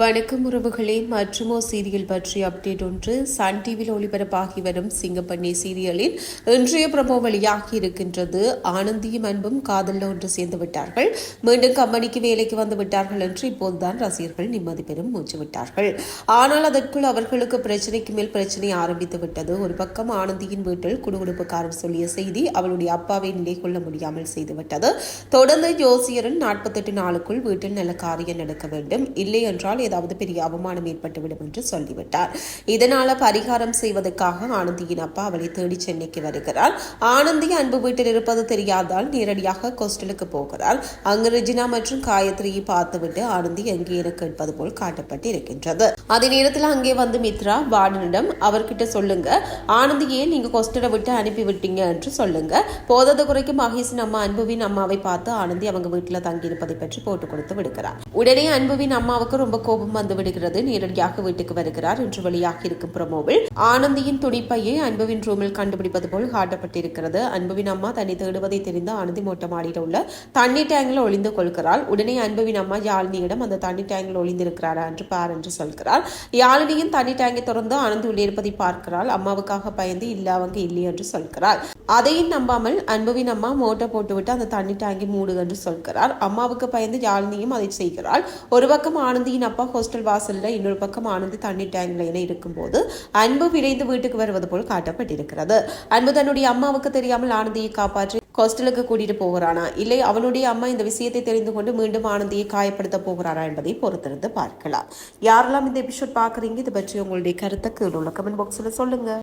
வணக்கம் உறவுகளே மற்றுமோ சீரியல் பற்றிய அப்டேட் ஒன்று சன் டிவியில் ஒளிபரப்பாகி வரும் சிங்கப்பண்ணி சீரியலில் இன்றைய பிரபோ வழியாகி இருக்கின்றது. ஆனந்தியும் அன்பும் காதலில் ஒன்று சேர்ந்து விட்டார்கள். மீண்டும் கம்பெனிக்கு வேலைக்கு வந்து விட்டார்கள் என்று இப்போதுதான் ரசிகர்கள் நிம்மதி பெறும் மூச்சு விட்டார்கள். ஆனால் அதற்குள் அவர்களுக்கு பிரச்சனைக்கு மேல் பிரச்சனை ஆரம்பித்து விட்டது. ஒரு பக்கம் ஆனந்தியின் வீட்டில் குடுகுடுப்புக்காரர் சொல்லிய செய்தி அவளுடைய அப்பாவை நிலை கொள்ள முடியாமல் செய்துவிட்டது தொடர்ந்து ஜோசியரன் நாற்பத்தெட்டு நாளுக்குள் வீட்டில் நல்ல காரியம் நடக்க வேண்டும். இல்லை என்றால் ஏதாவது பெரிய அவமானம் ஏற்பட்டுவிடும் என்று சொல்லிவிட்டார். இதனால பரிகாரம் செய்வதற்காக ஆனந்தியின் அப்பா அவளை தேடி சென்னைக்கு வருகிறார். ஆனந்தி அன்பு வீட்டில் இருப்பது தெரியாதால் நேரடியாக கோஸ்டலுக்கு போகிறார். அங்கு ரெஜினா மற்றும் காயத்ரியை பார்த்துவிட்டு ஆனந்தி எங்கே என கேட்பது போல் காட்டப்பட்டு இருக்கின்றது அதே நேரத்தில் அங்கே வந்து மித்ரா வார்டனிடம் அவர்கிட்ட சொல்லுங்க. ஆனந்தியே நீங்க கோஸ்டலை விட்டு அனுப்பி விட்டீங்க என்று சொல்லுங்க. போதாத குறைக்கு மகேஷின் அம்மா அன்புவின் அம்மாவை பார்த்து ஆனந்தி அவங்க வீட்டில் தங்கியிருப்பதை பற்றி போட்டு கொடுத்து விடுகிறார். உடனே அன்புவின் அம்மாவுக்கு ரொம்ப கோபம் வந்து விடுகிறது. நேரடியாக வீட்டுக்கு வருகிறார் என்று வெளியாகி இருக்கும் ப்ரமோவில். ஆனந்தியின் துடிப்பையை அன்புவின் ரூமில் கண்டுபிடிப்பது போல் காட்டப்பட்டிருக்கிறது. அன்புவின் அம்மா தன்னை தேடுவதை தெரிந்து ஆனந்தி மொட்டை மாடியில் உள்ள தண்ணி டேங்கில் ஒளிந்து கொள்கிறாள். உடனே அன்புவின் அம்மா யாழினியிடம் அந்த தண்ணி டேங்கில் ஒளிந்திருக்கிறாரா என்று பார் என்று சொல்கிறார் யாழினியின் தண்ணி டேங்கை தொடர்ந்து ஆனந்தி உள்ளே இருப்பதை பார்க்கிறாள். அம்மாவுக்காக பயந்து இல்ல அவங்க இல்லை என்று சொல்கிறாள். அதையும் நம்பாமல் அன்புவின் அம்மா மோட்டை போட்டுவிட்டு அந்த தண்ணி டேங்கி மூடு என்று சொல்கிறார். அம்மாவுக்கு பயந்து யாழினியும் அதை செய்கிறாள். ஒரு பக்கம் ஆனந்தியின் அப்பா ஹோஸ்டல் வாசல்ல இன்னொரு பக்கம் ஆனந்தி தண்ணி டேங்கில் என இருக்கும்போது அன்பு விரைந்து வீட்டுக்கு வருவது போல் காட்டப்பட்டிருக்கிறது. அன்பு தன்னுடைய அம்மாவுக்கு தெரியாமல் ஆனந்தியை காப்பாற்றி ஹாஸ்டலுக்கு கூட்டிட்டு போகிறானா? இல்லை அவனுடைய அம்மா இந்த விஷயத்தை தெரிந்து கொண்டு மீண்டும் ஆனந்தியை காயப்படுத்த போகிறாரா என்பதை பொறுத்திருந்து பார்க்கலாம். யாரெல்லாம் இந்த எபிசோட் பார்க்குறீங்க இது பற்றி உங்களுடைய கருத்தை கீழே உள்ள கமெண்ட் பாக்ஸில் சொல்லுங்கள்